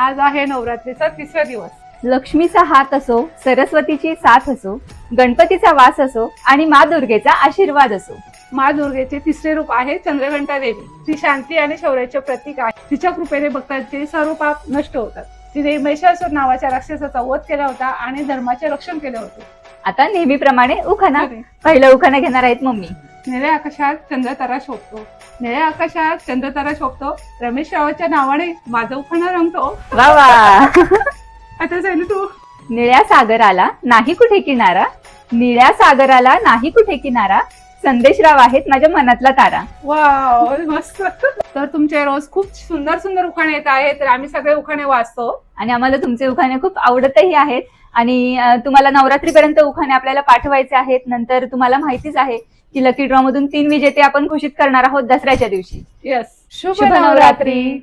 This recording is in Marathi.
आज आहे नवरात्रीचा तिसरा दिवस. लक्ष्मीचा हात असो सरस्वतीची साथ असो गणपतीचा वास असो आणि मा दुर्गेचा आशीर्वाद असो. मा दुर्गेचे तिसरे रूप आहे चंद्रघंटा देवी. ती शांती आणि शौर्याचे प्रतीक आहे. तिच्या कृपेने भक्तांचे सर्व पाप नष्ट होतात. तिने महिषासूर नावाच्या राक्षसाचा वध केला होता आणि धर्माचे रक्षण केले होते. आता नेहमीप्रमाणे उखाणा. पहिला उखाणा घेणार आहेत मम्मी. निळ्या आकाशात चंद्रतारा शोभतो. निळ्या आकाशात चंद्रतारा शोभतो. रमेश रावाच्या नावाने माझा उखाणा रंगतो. वा वा. आता झाली तू. निळ्या सागराला नाही कुठे किनारा? निळ्या सागराला नाही कुठे किनारा? संदेशराव आहेत माझ्या मनातला तारा. वाव मस्त. तर तुमचे रोज खूप सुंदर सुंदर उखाणे येत आहेत. तर आम्ही सगळे उखाणे वाचतो. आणि आम्हाला तुमचे उखाणे खूप आवडतही आहेत. आणि तुम्हाला नवरात्रीपर्यंत उखाणे आपल्याला पाठवायचे आहेत. नंतर तुम्हाला माहितीच आहे की लकी ड्रॉ मधून तीन विजेते आपण घोषित करणार आहोत दसऱ्याच्या दिवशी. येस शुभ. नवरात्री.